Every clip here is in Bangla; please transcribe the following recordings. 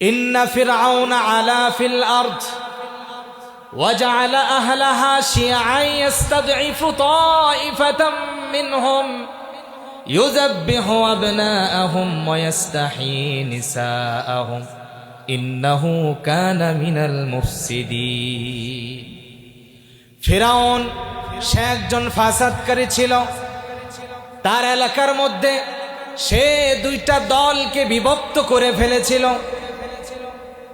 إن فرعون علا في الأرض وجعل أهلها شيعا يستضعف طائفة منهم يذبح أبناءهم ويستحيي نساءهم إنه كان من المفسدين ফেরাউন সে একজন ফাসাদকারী ছিল তার এলাকার মধ্যে সে দুইটা দলকে বিভক্ত করে ফেলেছিল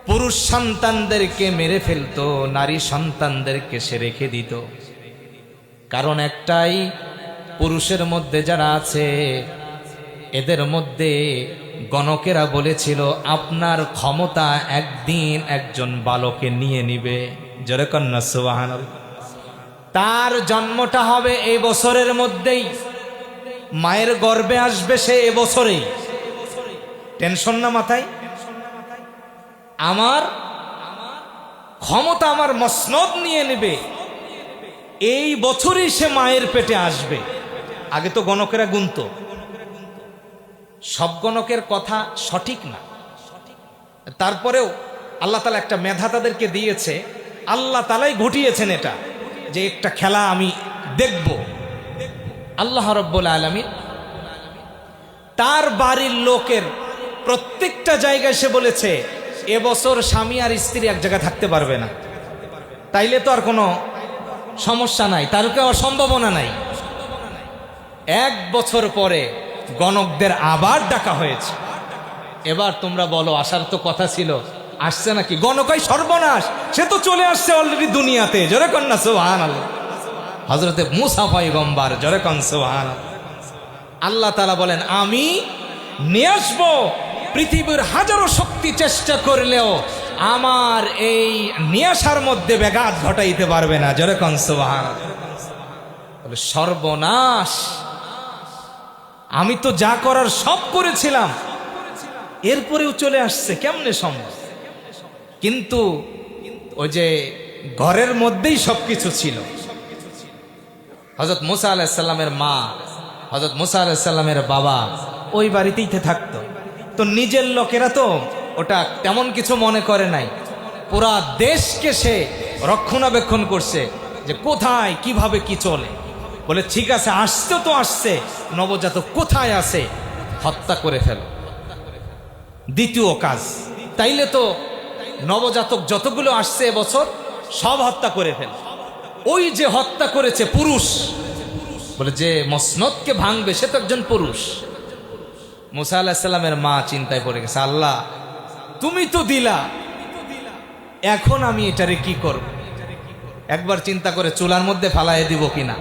পুরুষ সন্তানদেরকে মেরে ফেলতো, নারী সন্তানদেরকে সে রেখে দিত। কারণ একটাই, পুরুষের মধ্যে যারা আছে, এদের মধ্যে গণকেরা বলেছিল, আপনার ক্ষমতা একদিন একজন বালকে নিয়ে নিবে। জোরে কন্যা সুবাহান তার জন্মটা হবে এই বছরের মধ্যেই। মায়ের গর্ভে আসবে সে এবছরেই টেনশন না মাথায়। আমার ক্ষমতা, আমার মসনদ নিয়ে নেবে। এই বছরই সে মায়ের পেটে আসবে। আগে তো গণকেরা গুনত। সব গণকের কথা সঠিক না। তারপরেও আল্লাহ তালা একটা মেধা তাদেরকে দিয়েছে। আল্লাহ তালাই ঘটিয়েছেন এটা, যে একটা খেলা আমি দেখব। আল্লাহ রব্বুল আলমিন তার বাড়ির লোকের প্রত্যেকটা জায়গায় সে বলেছে এবছর স্বামী আর স্ত্রী এক জায়গায় থাকতে পারবে না। তাইলে তো আর কোনো সমস্যা নাই, তার কেউ সম্ভাবনা নাই। এক বছর পরে গণকদের আবার ডাকা হয়েছে। এবার তোমরা বলো, আসার তো কথা ছিল, আসছে নাকি? গণকাই সর্বনাশ, সে তো চলে আসছে অলরেডি দুনিয়াতে জোরে কন্যা সোহান হজরতে মুসা পয়গম্বার জোরে কন সোহান আল্লাহ তালা বলেন, আমি নিয়ে আসব পৃথিবীর হাজারো শক্তি চেষ্টা করলেও আমার এই নিয়ে আসার মধ্যে ব্যাঘাত ঘটাইতে পারবে না। জোরে কন সোহান সর্বনাশ। আমি তো যা করার সব করেছিলাম, এরপরেও চলে আসছে, কেমনে সম্ভব? কিন্তু ওই যে ঘরের মধ্যেই সবকিছু ছিল। হজরত মুসা আলাহিসাল্লামের মা হজরত মুসা আলাহিসাল্লামের বাবা ওই বাড়িতেই থাকতো। তো নিজের লোকেরা তো ওটা তেমন কিছু মনে করে নাই। পুরা দেশকে সে রক্ষণাবেক্ষণ করছে যে কোথায়, কীভাবে কি চলে। বলে, ঠিক আছে আসতে তো আসছে, নবজাতক কোথায় আছে? হত্যা করে ফেল। দ্বিতীয় কাজ, তাইলে তো নবজাতক যতগুলো আসছে এবছর, সব হত্যা করে ফেল। ওই যে হত্যা করেছে পুরুষ, বলে, যে মসনদকে ভাঙবে সে তো একজন পুরুষ। মুসা আল্লাহিসাল্লামের মা চিন্তায় পড়ে গেছে, আল্লাহ, তুমি তো দিলা, এখন আমি এটারে কি করব? একবার চিন্তা করে চুলার মধ্যে ফালাইয়ে দিব কিনা?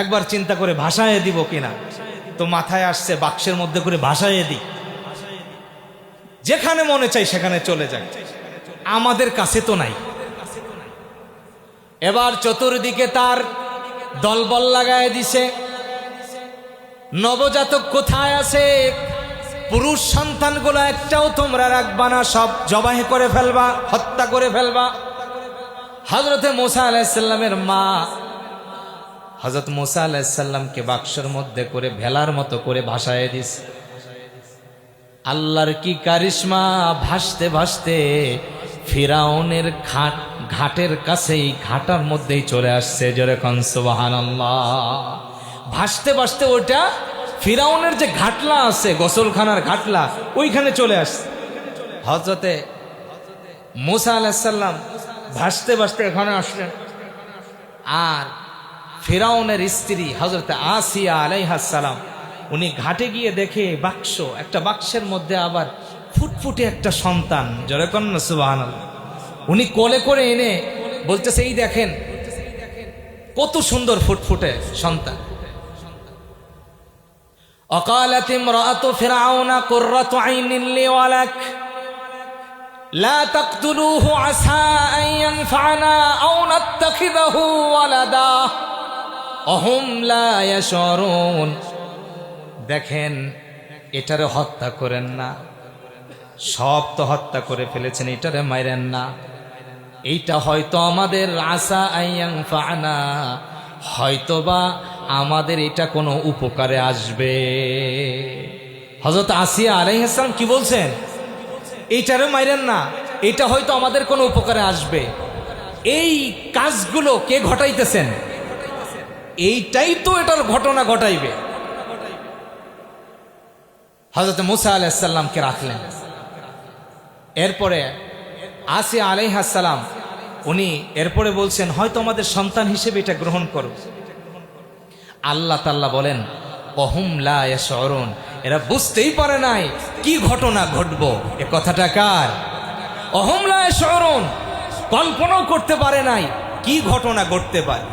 একবার চিন্তা করে ভাসায় দিব কিনা? তো মাথায় আসছে বাক্সের মধ্যে করে ভাসায় দিই। যেখানে মনে চাই সেখানে চলে যায় আমাদের কাছে তো নাই। এবার চতুর্দিকে তার দলবল লাগায় দিছে। নবজাতক কোথায় আছে? পুরুষ সন্তানগুলো একটাও তোমরা রাখবা না, সব জবাই করে ফেলবা, হত্যা করে ফেলবা। হজরতে মোসা আলাহিসাল্লামের মা হজরত মোসা আলাহিসাল্লামকে বাক্সের মধ্যে করে, ভেলার মতো করে ভাসায় দিস। আল্লাহর কি কারিশমা? ভাসতে ভাসতে ফিরাউনের ঘাট ঘাটের কাছেই, ঘাটার মধ্যেই চলে আসছে, জোরে কনসবাহান ভাসতে ভাসতে ওটা ফিরাউনের যে ঘাটলা আছে, গোসলখানার ঘাটলা, ওইখানে চলে আসছে। হজরতে মুসা আলাহিসাল্লাম ভাসতে ভাসতে এখানে আসলেন। আর ফিরাউনের স্ত্রী হজরতে আসিয়া আলাইহাসালাম উনি ঘাটে গিয়ে দেখে বাক্স, একটা বাক্সের মধ্যে আবার ফুটফুটে একটা সন্তান, জরে কন্যা সুবাহান উনি কোলে করে এনে বলতেছে, এই দেখেন, কত সুন্দর ফুটফুটে সন্তান। অকালাত ইমরাতু ফিরাউনা কুররাতু আইনিন লি ওয়ালাক لا تقتلوه عسى أن ينفعنا أو نتخذه ولدا অহম লা ইয়াশউরুন দেখেন এটারে হত্যা করেন না সব তো হত্যা করে ফেলেছেন এটারে মাইরেন না এইটা হয়তো আমাদের আশা আইয়াং ফানা হয়তোবা আমাদের এটা কোনো উপকারে আসবে। হজরত আসিয়া আলাইহাসালাম কি বলছেন? এইটারও মাইরেন না, এটা হয়তো আমাদের কোনো উপকারে আসবে। এই কাজগুলো কে ঘটাইতেছেন? এইটাই তো এটার ঘটনা ঘটাইবে। হজরত মুসা আলাইসাল্লামকে রাখলেন। এরপরে আসিয়া আলাইহাসাল্লাম উনি এরপরে বলছেন, হয়তো আমাদের সন্তান হিসেবে এটা গ্রহণ করো। আল্লাহ তাল্লাহ বলেন অহুম লা শরণ এরা বুঝতেই পারে নাই কি ঘটনা ঘটব। এ কথাটা কার? অহম লা শরণ কল্পনাও করতে পারে নাই কি ঘটনা ঘটতে পারে।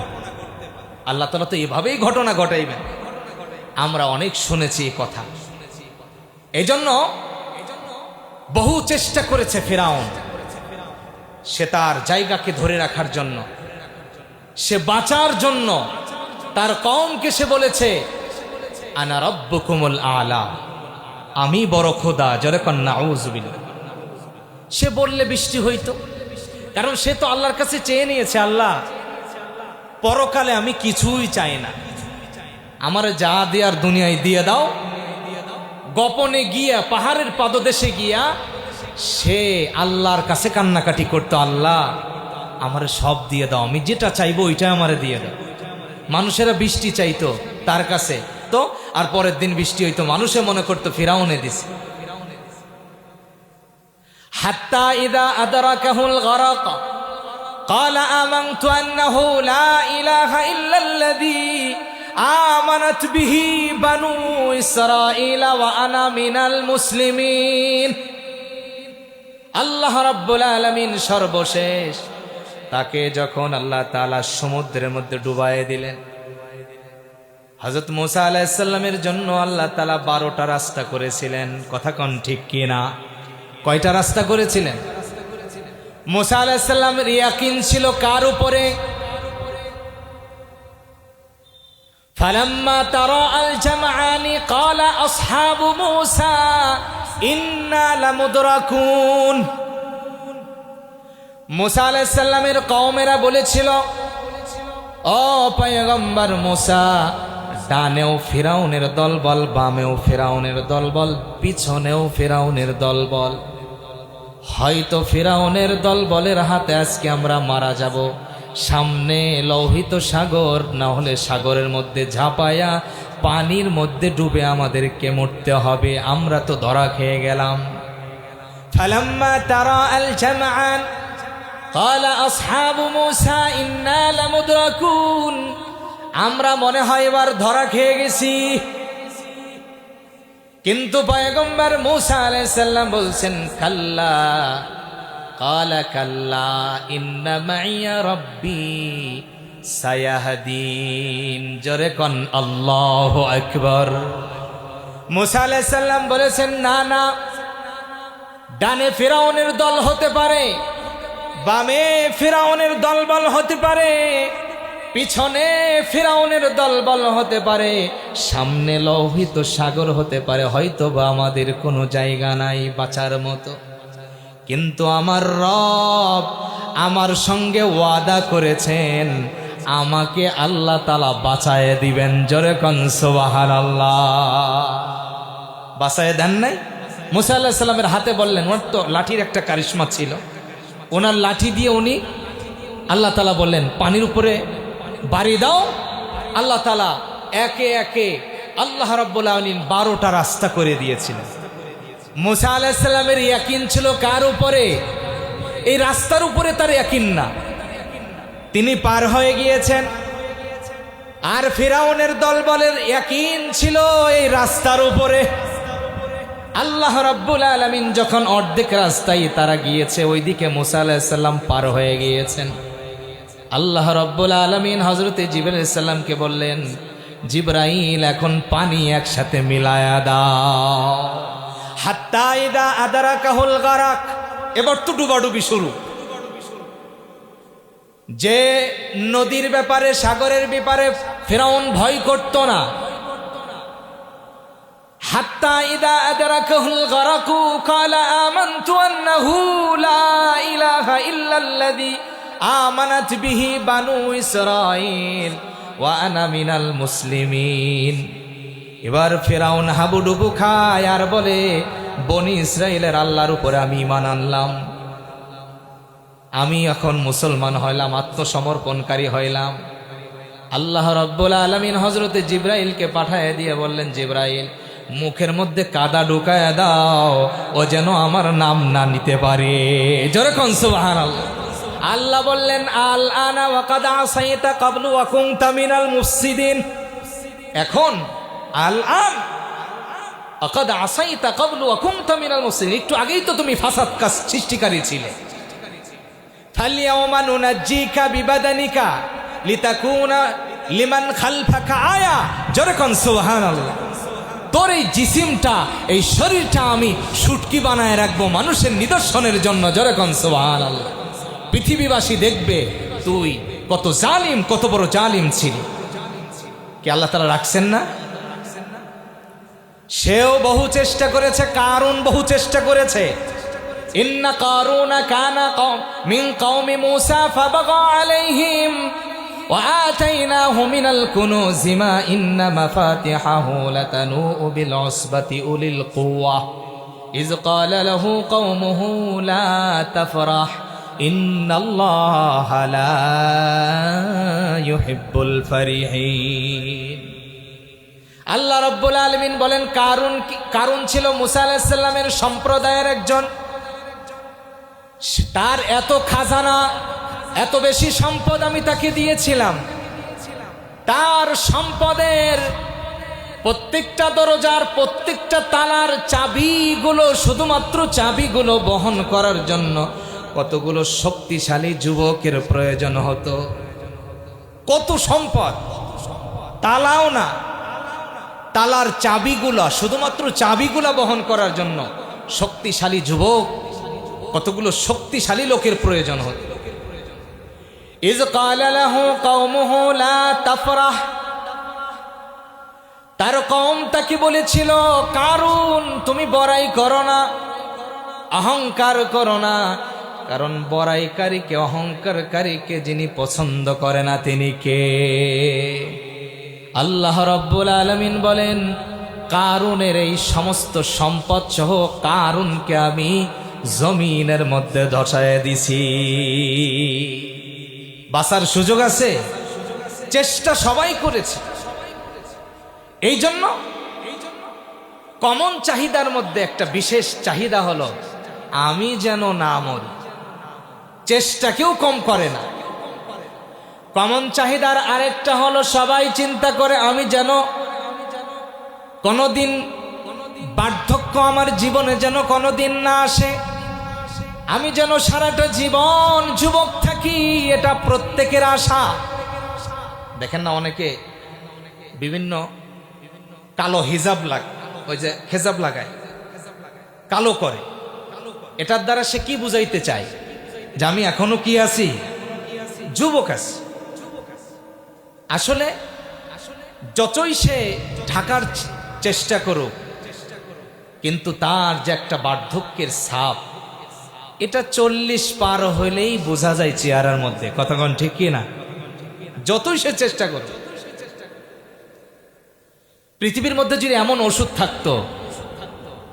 আল্লাহ তালা তো এভাবেই ঘটনা ঘটাইবেন। আমরা অনেক শুনেছি এই কথা। এই জন্য বহু চেষ্টা করেছে ফেরাউন। সে তার জায়গাকে ধরে রাখার জন্য। সে বাঁচার জন্য তার কমকে সে বলেছে আলা, আমি বড় খোদা কন্যা সে বললে, বৃষ্টি হইতো। কারণ সে তো আল্লাহর কাছে চেয়ে নিয়েছে, আল্লাহ, পরকালে আমি কিছুই চাই না। আমার যা দেওয়ার দুনিয়ায় দিয়ে দাও। গোপনে গিয়া, পাহাড়ের পাদদেশে গিয়া, সে আল্লাহর কাছে কান্নাকাটি করতো, আল্লাহ, আমারে সব দিয়ে দাও, আমি যেটা চাইব ওইটা আমারে দিয়ে দাও। মানুষেরা বৃষ্টি চাইতো তার কাছে তো আর পরের দিন বৃষ্টি হইতো মানুষে মনে করতো ফিরাউনে দিছে হাত্তা ইদা আদরাকাহুল গরাক قال آمنت أنه لا إله إلا الذي آمنت به بنو إسرائيل وأنا من المسلمين আল্লাহ রাব্বুল আলামিন সর্বশেষ তাকে যখন আল্লাহ তাআলা সমুদ্রের মধ্যে ডুবাইয়ে দিলেন হজরত মুসা আলাহিসাল্লামের জন্য আল্লাহ তালা বারোটা রাস্তা করেছিলেন কথা কন ঠিক কিনা কয়টা রাস্তা করেছিলেন মুসা আলাহিসাল্লামের ইয়াকিন ছিল কার উপরে فلما ترى الجمعان قال أصحاب موسى إنا لمدركون মুসা আলাহিসাল্লামের কওমেরা বলেছিল, ও পয়গম্বর মুসা, ডানেও ফেরাউনের দলবল, বামেও ফেরাউনের দলবল, পিছনেও ফেরাউনের দলবল। হয়তো ফেরাউনের দলবলের হাতে আজকে আমরা মারা যাব। সামনে লৌহিত সাগর, না হলে সাগরের মধ্যে ঝাঁপায়া, পানির মধ্যে ডুবে আমাদেরকে মরতে হবে। আমরা তো ধরা খেয়ে গেলাম। ফালাম্মা তারা আল জামআন قال أصحاب موسى إنا لمدركون আমরা মনে হয় এবার ধরা খেয়ে গেছি কিন্তু পয়গম্বর মুসা আলাইসাল্লাম বলছেন কাল্লা কালা কাল্লা ইন্না মাইয়া রব্বি সায়াহাদিন জরে কন আল্লাহ আকবর মুসা আলাইসাল্লাম বলেছেন না না ডানে ফেরাউনের দল হতে পারে বামে ফেরাউনের দলবল হতে পারে, পিছনে ফেরাউনের দলবল হতে পারে, সামনে লোহিত সাগর হতে পারে হয়তো বা আমাদের কোনো জায়গা নাই বাঁচার মতো। কিন্তু আমার রব আমার সঙ্গে ওয়াদা করেছেন, আমাকে আল্লাহ তালা বাঁচায় দিবেন, জোরে কনসবাহার আল্লাহ বাঁচায় দেন নাই? মুসা আল্লাহ সাল্লামের হাতে বললেন, ওর তো লাঠির একটা কারিশ্মা ছিল। ওনার লাঠি দিয়ে উনি আল্লাহ তালা বললেন, পানির উপরে বাড়ি দাও। আল্লাহ তালা একে একে আল্লাহ রব্বুল বারোটা রাস্তা করে দিয়েছিলেন। মোসা আলাহিসাল্লামের ইয়াকিন ছিল কার উপরে? এই রাস্তার উপরে তার ইয়াকিন না। তিনি পার হয়ে গিয়েছেন। আর ফিরাউনের দলবলের ইয়াকিন ছিল এই রাস্তার উপরে। আল্লাহ রাব্বুল আলমিন যখন অর্ধেক রাস্তায় তারা গিয়েছে, ওইদিকে মুসা আলাহিসাল্লাম পার হয়ে গিয়েছেন। আল্লাহ রব্বুল আলমিন হজরতে জিবর ইসাল্লামকে বললেন, জিব্রাইল, এখন পানি একসাথে মিলায়া হাত্তা আদারা কাহুল গারাক। এবার তো ডুবাডুবি শুরু। যে নদীর ব্যাপারে, সাগরের ব্যাপারে ফেরাউন ভয় করত না حتى إذا أدركه الغرق قال آمنت أنه لا إله إلا الذي آمنت به بنو إسرائيل وأنا من المسلمين এবার ফেরাউন হাবুডুবু খায় আর বলে বনি ইসরায়েলের আল্লাহর উপরে আমি ইমান আনলাম আমি এখন মুসলমান হইলাম আত্মসমর্পণকারী হইলাম আল্লাহ রব্বুল আলমিন হজরতে জিব্রাইলকে পাঠায় দিয়ে বললেন জিব্রাইল মুখের মধ্যে কাদা ঢুকায় দাও ও যেন আমার নাম না নিতে পারে। যেরকম সুবাহান আল্লাহ আল্লাহ বললেন আল আনা ওয়াকাদা কাবলু তামিনাল মুফসিদিন। এখন আল আন। আকাদ আসাইতা কাবলু ওয়াকুম তামিনাল মুফসিদিন। একটু আগেই তো তুমি ফাসাদ কাজ সৃষ্টিকারী ছিলে। নুনাজ্জিকা বিবাদানিকা লিতাকুনা লিমান খালফাকা আয়া। যেরকম সুবহানাল্লাহ। তোর এই জিসিমটা, এই শরীরটা আমি সুটকি বানায় রাখব মানুষের নিদর্শনের জন্য যেরকম সুবহানাল্লাহ। পৃথিবীবাসী দেখবে, তুই কত জালিম, কত বড় জালিম ছিলি। কি আল্লাহ তালা রাখছেন না? সেও বহু চেষ্টা করেছে কারণ বহু চেষ্টা করেছে। ইন্না কারুনা কানা মিন কওমি মূসা ফাবাগা আলাইহিম। وآتيناه من الكنوز ما إن مفاتحه لتنوء بالعصبة أولي القوة إذ قال له قومه لا تفرح إن الله لا يحب الفرحين আল্লাহ রব্বুল আলমিন বলেন কারুন কি- কারুন ছিল মুসা আলাহিসাল্লামের সম্প্রদায়ের একজন তার এত খাজানা এত বেশি সম্পদ আমি তাকে দিয়েছিলাম। তার সম্পদের প্রত্যেকটা দরজার, প্রত্যেকটা তালার চাবিগুলো, শুধুমাত্র চাবিগুলো বহন করার জন্য কতগুলো শক্তিশালী যুবকের প্রয়োজন হতো। কত সম্পদ! তালাও না। তালার চাবিগুলা, শুধুমাত্র চাবিগুলা বহন করার জন্য শক্তিশালী যুবক, কতগুলো শক্তিশালী লোকের প্রয়োজন হতো। ইজ কালালাহু কওমুহু লা তাফরাহ। তার কম তাকে বলেছিল কারণ তুমি বড়াই করো না, অহংকার করো না, কারণ বড়াইকারীকে, অহংকারকারীকে যিনি পছন্দ করে না, তিনি কে? আল্লাহ রব্বুল আলমিন বলেন, কারুনের এই সমস্ত সম্পদ সহ কারুনকে আমি জমিনের মধ্যে ধসায় দিছি। বাসার সুযোগ আছে? চেষ্টা সবাই করেছে। এই জন্য কমন চাহিদার মধ্যে একটা বিশেষ চাহিদা হলো, আমি যেন না মরি। চেষ্টা কেউ কম করে না। কমন চাহিদার আরেকটা হলো, সবাই চিন্তা করে, আমি যেন কোনোদিন বার্ধক্য আমার জীবনে যেন কোনোদিন না আসে। আমি যেন সারাটা জীবন যুবক থাকি, এটা প্রত্যেকের আশা। দেখেন না অনেকে বিভিন্ন কালো হিজাব লাগ, ওই যে হেজাব লাগায়, কালো করে। এটার দ্বারা সে কি বুঝাইতে চায়? যে আমি এখনও কি আছি? যুবক আছি। আসলে যতই সে ঢাকার চেষ্টা করুক, কিন্তু তার যে একটা বার্ধক্যের ছাপ এটা চল্লিশ পার হইলেই বোঝা যায় চেয়ারের মধ্যে। কতক্ষণ ঠিক কি না? যতই সে চেষ্টা করুক। পৃথিবীর মধ্যে যদি এমন ওষুধ থাকতো,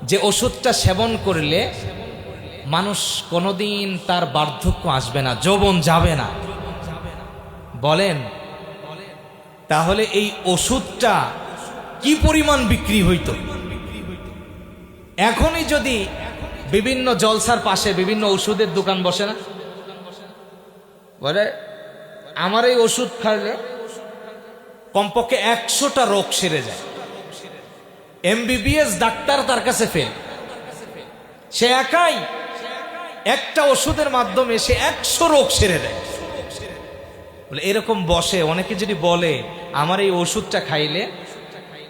যে ওষুধটা সেবন করলে মানুষ কোনোদিন তার বার্ধক্য আসবে না, যৌবন যাবে না। বলেন, তাহলে এই ওষুধটা কি পরিমাণ বিক্রি হইত? এখনই যদি বিভিন্ন জলসার পাশে বিভিন্ন ওষুধের দোকান বসে না? বলে, আমার এই ওষুধ খাইলে কমপক্ষে একশোটা রোগ সেরে যায়। এমবিবিএস ডাক্তার তার কাছে ফেল সে একাই একটা ওষুধের মাধ্যমে সে একশো রোগ সেরে দেয়। বলে, এরকম বসে, অনেকে যদি বলে, আমার এই ওষুধটা খাইলে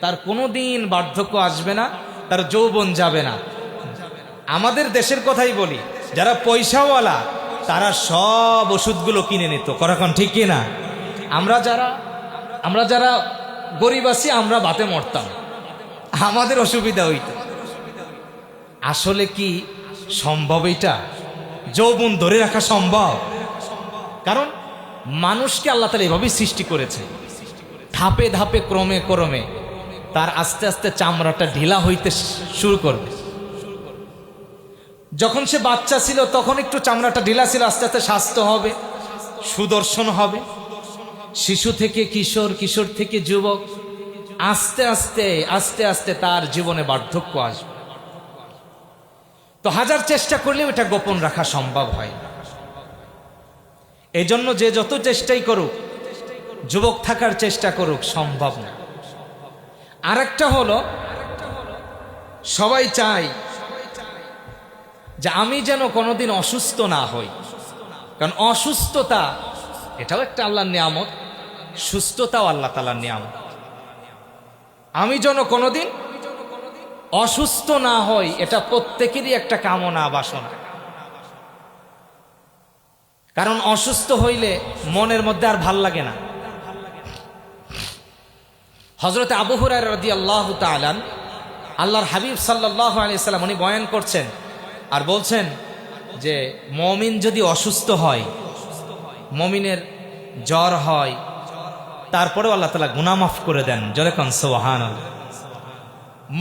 তার কোনো দিন বার্ধক্য আসবে না, তার যৌবন যাবে না। আমাদের দেশের কথাই বলি, যারা পয়সাওয়ালা, তারা সব ওষুধগুলো কিনে নিত। করাখন ঠিক কি না আমরা যারা আমরা যারা গরিব আছি, আমরা বাতে মরতাম। আমাদের অসুবিধা হইত। আসলে কি সম্ভব এটা যৌবন ধরে রাখা সম্ভব? কারণ মানুষকে আল্লাহ তালা এভাবেই সৃষ্টি করেছে। ধাপে ধাপে, ক্রমে ক্রমে তার আস্তে আস্তে চামড়াটা ঢিলা হইতে শুরু করবে। যখন সে বাচ্চা ছিল, তখন একটু চামড়াটা ঢিলা ছিল, আস্তে আস্তে স্বাস্থ্য হবে, সুদর্শন হবে। শিশু থেকে কিশোর কিশোর থেকে যুবক, আস্তে আস্তে আস্তে আস্তে তার জীবনে বার্ধক্য আসবে। তো হাজার চেষ্টা করলেও এটা গোপন রাখা সম্ভব হয় এই জন্য যে যত চেষ্টাই করুক, যুবক থাকার চেষ্টা করুক, সম্ভব না। আরেকটা হলো, সবাই চাই যে আমি যেন কোনোদিন অসুস্থ না হই। কারণ অসুস্থতা, এটাও একটা আল্লাহর নিয়ামত, সুস্থতাও আল্লাহ তালার নিয়ামত। আমি যেন কোনোদিন অসুস্থ না হই, এটা প্রত্যেকেরই একটা কামনা, বাসনা। কারণ অসুস্থ হইলে মনের মধ্যে আর ভালো লাগে না। হজরত আবু হুরায় রদি আল্লাহ তালান আল্লাহর হাবিব সাল্লাহ আলিয়াল্লাম উনি বয়ান করছেন আর বলছেন যে মমিন যদি অসুস্থ হয়, মমিনের জ্বর হয়, তারপরেও আল্লাহ তালা গুনামাফ করে দেন। যেরকম সোহান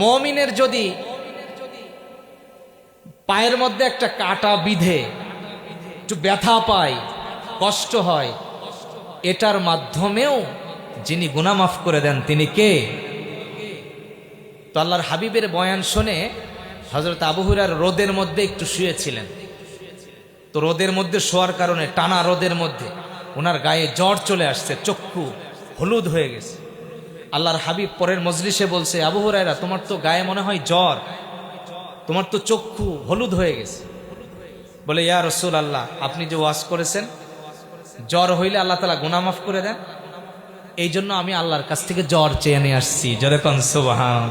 মমিনের যদি পায়ের মধ্যে একটা কাটা বিধে, একটু ব্যথা পায়, কষ্ট হয়, এটার মাধ্যমেও যিনি গুনামাফ করে দেন, তিনি কে? তো আল্লাহর হাবিবের বয়ান শুনে হজরত আবহুরার রোদের মধ্যে একটু শুয়েছিলেন। তো রোদের মধ্যে শোয়ার কারণে, টানা রোদের মধ্যে ওনার গায়ে জ্বর চলে আসছে, চক্ষু হলুদ হয়ে গেছে। আল্লাহর হাবিব পরের মজলিসে বলছে, আবু হুরায়রা, তোমার তো গায়ে মনে হয় জ্বর, তোমার তো চক্ষু হলুদ হয়ে গেছে। বলে, ইয়া রসুল আল্লাহ আপনি যে ওয়াজ করেছেন, জ্বর হইলে আল্লাহ তালা গুনামাফ করে দেন। এই জন্য আমি আল্লাহর কাছ থেকে জ্বর চেয়ে নিয়ে আসছি। জ্বরে কনসুবাহান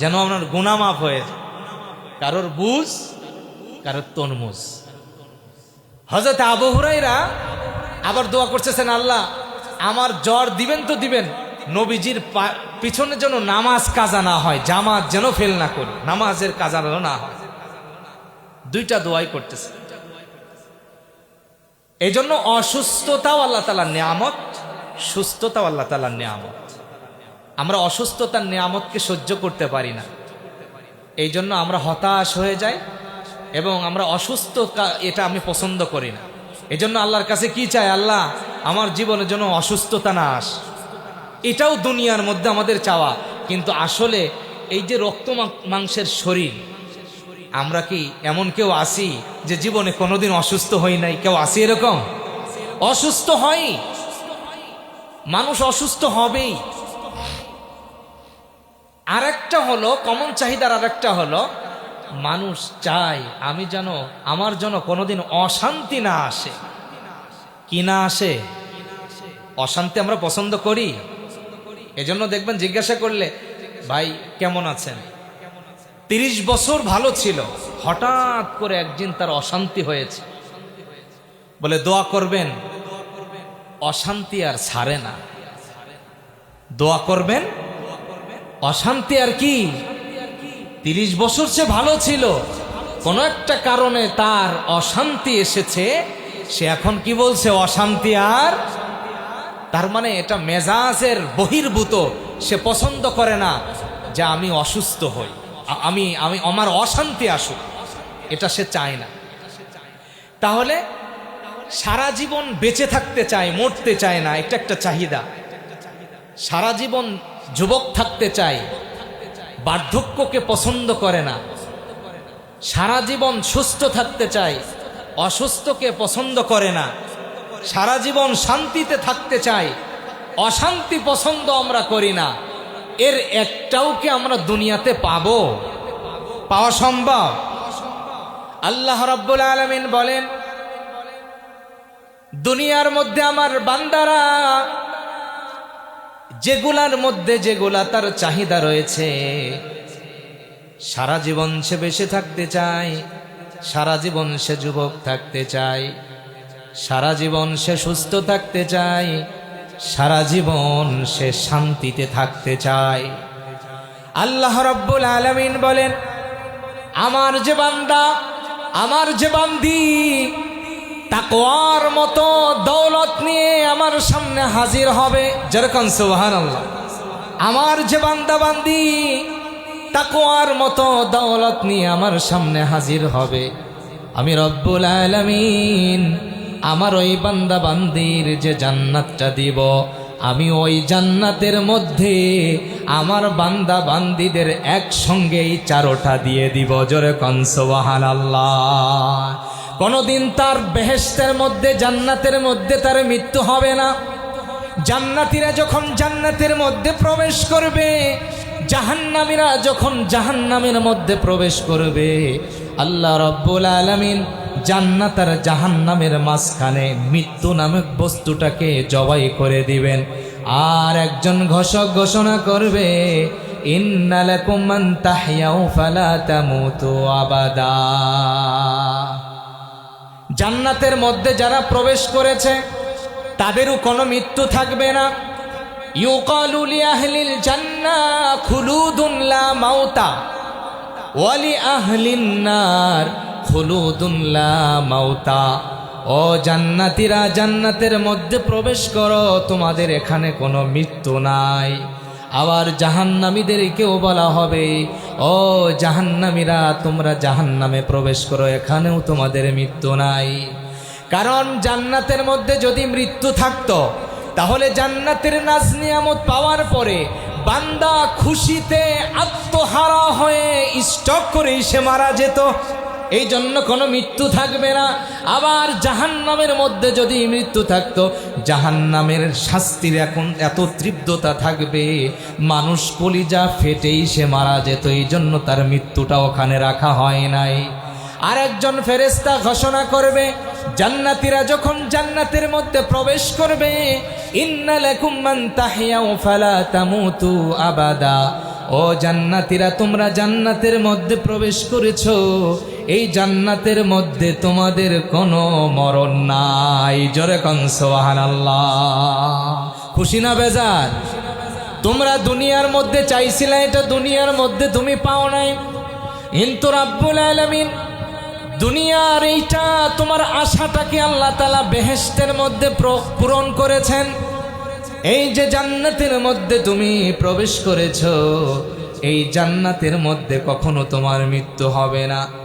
যেন আপনার গুনামাফ হয়ে। কারোর বুঝ, কারোর তনমুজ হজরত আবু আবার দোয়া করতেছেন, আল্লাহ, আমার জ্বর দিবেন তো দিবেন, নবীজির পিছনে যেন নামাজ কাজা না হয়, জামাত যেন ফেল না করে নামাজের কাজা যেন না হয়। দুইটা দোয়াই করতেছে এই জন্য অসুস্থতাও আল্লাহ তালার নিয়ামত, সুস্থতাও আল্লাহ তালার নিয়ামত। আমরা অসুস্থতার নিয়ামতকে সহ্য করতে পারি না। এই জন্য আমরা হতাশ হয়ে যাই এবং আমরা অসুস্থ এটা আমি পছন্দ করি না। এই জন্য আল্লাহর কাছে কি চাই? আল্লাহ, আমার জীবনের জন্য অসুস্থতা না আস এটাও দুনিয়ার মধ্যে আমাদের চাওয়া। কিন্তু আসলে এই যে রক্ত মাংসের শরীর, আমরা কি এমন কেউ আসি যে জীবনে কোনোদিন অসুস্থ হই নাই? কেউ আসি এরকম? অসুস্থ হয় মানুষ অসুস্থ হবেই। আরেকটা হলো কমন চাহিদার আরেকটা হলো, মানুষ চায় আমি যেন, আমার যেন কোনোদিন অশান্তি না আসে। কি না আসে? অশান্তি আমরা পছন্দ করি। এজন্য দেখবেন জিজ্ঞাসা করলে, ভাই, কেমন আছেন? তিরিশ বছর ভালো ছিল, হঠাৎ করে একদিন তার অশান্তি হয়েছে। বলে, দোয়া করবেন, অশান্তি আর ছাড়ে না। দোয়া করবেন অশান্তি আর কি? তিরিশ বছর সে ভালো ছিল। কোন একটা কারণে তার অশান্তি এসেছে। সে এখন কি বলছে? অশান্তি আর? তার মানে এটা মেজাজের বহির্ভূত। সে পছন্দ করে না যে আমি অসুস্থ হই। আমি আমি, আমার অশান্তি আসুক। এটা সে চায় না। তাহলে সারা জীবন বেঁচে থাকতে চায়, মরতে চায় না, এটা একটা চাহিদা। সারা জীবন যুবক থাকতে চায়, বার্ধক্যকে পছন্দ করে না। সারা জীবন সুস্থ থাকতে চায়, অসুস্থকে পছন্দ করে না। সারা জীবন শান্তিতে থাকতে চাই অশান্তি পছন্দ আমরা করি না। এর একটাও কি আমরা দুনিয়াতে পাব? পাওয়া সম্ভব। আল্লাহ রাব্বুল আলামিন বলেন, দুনিয়ার মধ্যে আমার বান্দারা যেগুলার মধ্যে যেগুলা তার চাহিদা রয়েছে, সারা জীবন সে বেঁচে থাকতে চায়, সারা জীবন সে যুবক থাকতে চায়, সারা জীবন সে সুস্থ থাকতে চায়, সারা জীবন সে শান্তিতে থাকতে চায়। আল্লাহ রব্বুল আলামিন বলেন, আমার যে বান্দা, আমার যে বান্দি তাকওয়ার মতো দৌলত নিয়ে আমার সামনে হাজির হবে। যেরকম সুবহান আল্লাহ আমার যে বান্দা বান্দি তাকওয়ার মতো দৌলত নিয়ে আমার সামনে হাজির হবে। আমি রব্বুল আলামিন আমার ওই বান্দা বান্দির যে জান্নাতটা দিব। আমি ওই জান্নাতের মধ্যে আমার বান্দা বান্দিদের একসঙ্গেই চারোটা দিয়ে দিব। জোরে কনসবাহান আল্লাহ কোনোদিন তার বেহেস্তের মধ্যে, জান্নাতের মধ্যে তার মৃত্যু হবে না। জান্নাতীরা যখন জান্নাতের মধ্যে প্রবেশ করবে, জাহান্নামীরা যখন জাহান্নামের মধ্যে প্রবেশ করবে, আল্লাহ রব্বুল আলামিন জান্নাত আর জাহান্নামের মাঝখানে মৃত্যু নামক বস্তুটাকে জবাই করে দিবেন। আর একজন ঘোষক ঘোষণা করবে ইন্নালাকুম মান তাহইয়াউ ফালা তামুতু আবাদা। জান্নাতের মধ্যে যারা প্রবেশ করেছে, তাদেরও কোনো মৃত্যু থাকবে না। ইউকালু লিআহলিল জান্নাহ খুলুদুন লা মাউতা, ওয়ালি আহলিন নার খুলুদুন লা মাউতা। ও জান্নাতীরা, জান্নাতের মধ্যে প্রবেশ করো, তোমাদের এখানে কোনো মৃত্যু নাই। আবার জাহান্নামীদেরকেও বলা হবে, ও জাহান্নামীরা, তোমরা জাহান্নামে প্রবেশ করো, এখানেও তোমাদের মৃত্যু নাই। কারণ জান্নাতের মধ্যে যদি মৃত্যু থাকত, তাহলে জান্নাতের নাজ নিয়ামত পাওয়ার পরে বান্দা খুশিতে আত্মহারা হয়ে স্টক করে সে মারা যেত। এই জন্য কোনো মৃত্যু থাকবে না। আবার জাহান্নামের মধ্যে যদি মৃত্যু থাকতো, জাহান্নামের শাস্তির এখন এত তীব্রতা থাকবে, মানুষ কলিজা ফেটেই সে মারা যেত এই জন্য তার মৃত্যুটা ওখানে রাখা হয় নাই। আর একজন ফেরেস্তা ঘোষণা করবে, জান্নাতীরা যখন জান্নাতের মধ্যে প্রবেশ করবে আবাদা। ও জান্নাতীরা, তোমরা জান্নাতের মধ্যে প্রবেশ করেছ এই জান্নাতের মধ্যে তোমাদের কোনো মরণ নাই। জোরে কন সুবহানাল্লাহ। খুশি না বেজার? তোমরা দুনিয়ার মধ্যে চাইছিলে, এটা দুনিয়ার মধ্যে তুমি পাও নাই। কিন্তু রাব্বুল আলামিন দুনিয়ার এইটা তোমার আশাটাকে আল্লাহ তালা বেহেস্তের মধ্যে পূরণ করেছেন। এই যে জান্নাতের মধ্যে তুমি প্রবেশ করেছ, এই জান্নাতের মধ্যে কখনো তোমার মৃত্যু হবে না।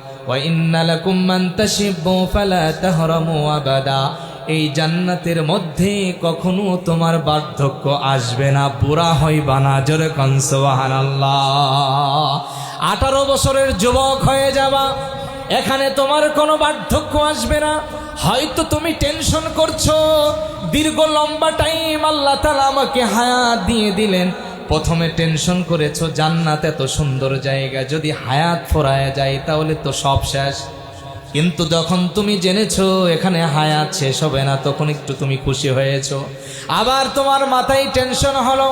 এই জান্নাতের মধ্যে কখনো তোমার বার্ধক্য আসবে না, বুড়া হইবা না, জোরে কনসবাহান আঠারো বছরের যুবক হয়ে যাবা, এখানে তোমার কোনো বার্ধক্য আসবে না। হয়তো তুমি টেনশন করছ, দীর্ঘ লম্বা টাইম আল্লাহ তালা আমাকে হায়া দিয়ে দিলেন। প্রথমে টেনশন করেছ, জান্নাত এত সুন্দর জায়গা, যদি হায়াত ফোরায় যায় তাহলে তো সব শেষ। কিন্তু যখন তুমি জেনেছো এখানে হায়াত শেষ হবে না, তখন একটু তুমি খুশি হয়েছো। আবার তোমার মাথায় টেনশন হলো,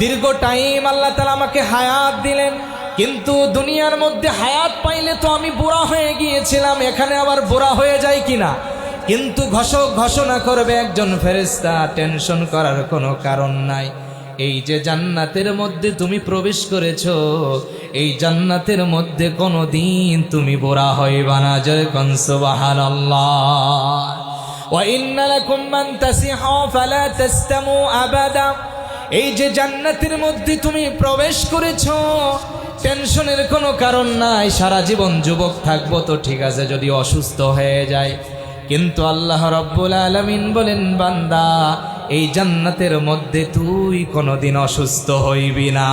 দীর্ঘ টাইম আল্লাহ তালা আমাকে হায়াত দিলেন, কিন্তু দুনিয়ার মধ্যে হায়াত পাইলে তো আমি বুড়া হয়ে গিয়েছিলাম, এখানে আবার বুড়া হয়ে যায় কিনা? কিন্তু ঘোষক ঘোষণা করবে একজন ফেরেস্তা টেনশন করার কোনো কারণ নাই। এই যে জান্নাতের মধ্যে তুমি প্রবেশ করেছ, এই জান্নাতের মধ্যে কোনো দিন তুমি বোরা হইবা না, জয় কনসবাহান এই যে জান্নাতের মধ্যে তুমি প্রবেশ করেছ, টেনশনের কোনো কারণ নাই, সারা জীবন যুবক থাকব তো ঠিক আছে, যদি অসুস্থ হয়ে যায়। কিন্তু আল্লাহ রব্বুল আলমিন বলেন, বান্দা এই জান্নাতের মধ্যে তুই কোনোদিন অসুস্থ হইবি না।